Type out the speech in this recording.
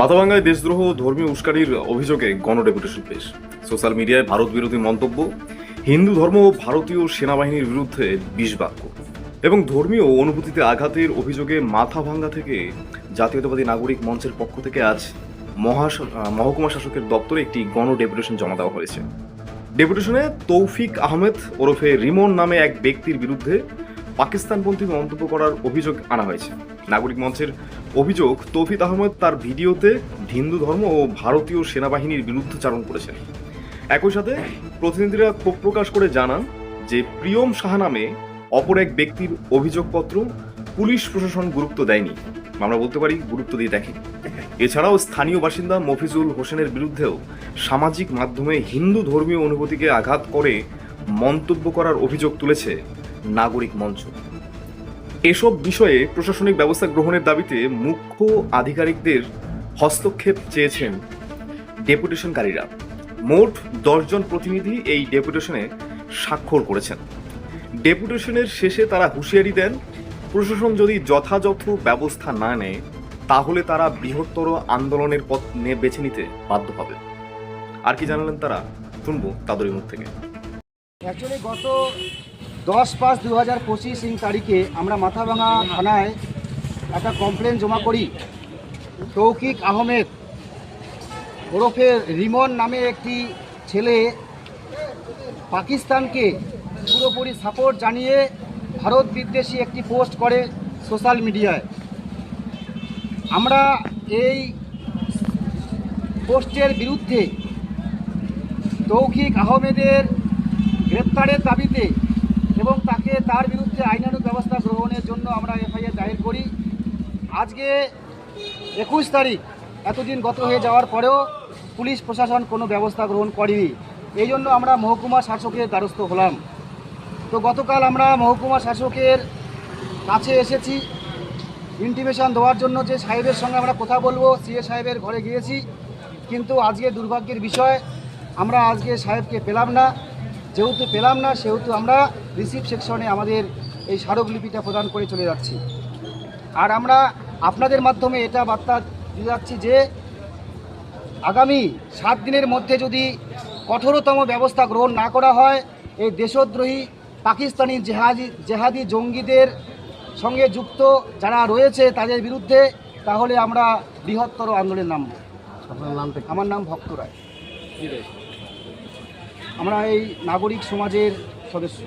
মাথাভাঙ্গায় দেশদ্রোহ, ধর্মীয় উস্কানির অভিযোগে গণডেপুটেশন পেশ। সোশ্যাল মিডিয়ায় ভারত বিরোধী মন্তব্য, হিন্দু ধর্ম ও ভারতীয় সেনাবাহিনীর বিরুদ্ধে বিষ বাক্য। এবং ধর্মীয় অনুভূতিতে আঘাতের অভিযোগে মাথাভাঙ্গা থেকে জাতীয়তাবাদী নাগরিক মঞ্চের পক্ষ থেকে আজ মহকুমা শাসকের দপ্তরে একটি গণডেপুটেশন জমা দেওয়া হয়েছে। ডেপুটেশনে তৌফিক আহমেদ ওরফে রিমন নামে এক ব্যক্তির বিরুদ্ধে পাকিস্তানপন্থী মন্তব্য করার অভিযোগ আনা হয়েছে। নাগরিক মঞ্চের অভিযোগ, তৌফিক আহমেদ তার ভিডিওতে হিন্দু ধর্ম ও ভারতীয় সেনাবাহিনীর বিরুদ্ধচারণ করেছেন। একই সাথে প্রতিনিধিরা ক্ষোভ প্রকাশ করে জানান যে প্রিয়ম সাহা নামে অপর এক ব্যক্তির অভিযোগপত্র পুলিশ প্রশাসন গুরুত্ব দেয়নি। আমরা বলতে পারি গুরুত্ব দিয়ে দেখে। এছাড়াও স্থানীয় বাসিন্দা মফিজুল হোসেনের বিরুদ্ধেও সামাজিক মাধ্যমে হিন্দু ধর্মীয় অনুভূতিকে আঘাত করে মন্তব্য করার অভিযোগ তুলেছে নাগরিক মঞ্চ। এসব বিষয়ে প্রশাসনিক ব্যবস্থা গ্রহণের দাবিতে মুখ্য আধিকারিকদের হস্তক্ষেপ চেয়েছেন ডেপুটেশনকারীরা। মোট দশজন প্রতিনিধি এই ডেপুটেশনে স্বাক্ষর করেছেন। ডেপুটেশনের শেষে তারা হুঁশিয়ারি দেন, প্রশাসন যদি যথাযথ ব্যবস্থা না নেয়, তাহলে তারা বৃহত্তর আন্দোলনের পথ বেছে নিতে বাধ্য হবে। আর কি জানালেন তারা? শুনব তাদেরই মুখ থেকে। অ্যাকচুয়ালি গত দশ পাঁচ দু হাজার পঁচিশ ইং তারিখে আমরা মাথাভাঙা থানায় একটা কমপ্লেন জমা করি। তৌকিক আহমেদ ওরফে রিমন নামে একটি ছেলে পাকিস্তানকে পুরোপুরি সাপোর্ট জানিয়ে ভারত বিদ্বেষী একটি পোস্ট করে সোশ্যাল মিডিয়ায় আমরা এই পোস্টের বিরুদ্ধে তৌকিক আহমেদের গ্রেপ্তারের দাবিতে এবং তাকে তার বিরুদ্ধে আইনানুগ ব্যবস্থা গ্রহণের জন্য আমরা এফআইআর দায়ের করি। আজকে একুশ তারিখ, এতদিন গত হয়ে যাওয়ার পরেও পুলিশ প্রশাসন কোনো ব্যবস্থা গ্রহণ করেনি। এই জন্য আমরা মহকুমা শাসকের দ্বারস্থ হলাম। তো গতকাল আমরা মহকুমা শাসকের কাছে এসেছি। ইন্টিমেশন দেওয়ার জন্য যে সাহেবের সঙ্গে আমরা কথা বলব, সিএ সাহেবের ঘরে গিয়েছি। কিন্তু আজকে দুর্ভাগ্যের বিষয়, আমরা আজকে সাহেবকে পেলাম না। যেহেতু পেলাম না সেহেতু আমরা রিসিভ সেকশনে আমাদের এই স্মারকলিপিটা প্রদান করে চলে যাচ্ছি। আর আমরা আপনাদের মাধ্যমে এটা বার্তা দিয়ে যাচ্ছি যে আগামী সাত দিনের মধ্যে যদি কঠোরতম ব্যবস্থা গ্রহণ না করা হয় এই দেশদ্রোহী পাকিস্তানি জেহাদি জেহাদি জঙ্গিদের সঙ্গে যুক্ত যারা রয়েছে তাদের বিরুদ্ধে তাহলে আমরা বৃহত্তর আন্দোলনের নাম? আমার নাম ভক্ত রায়। আমরা এই নাগরিক সমাজের সদস্য।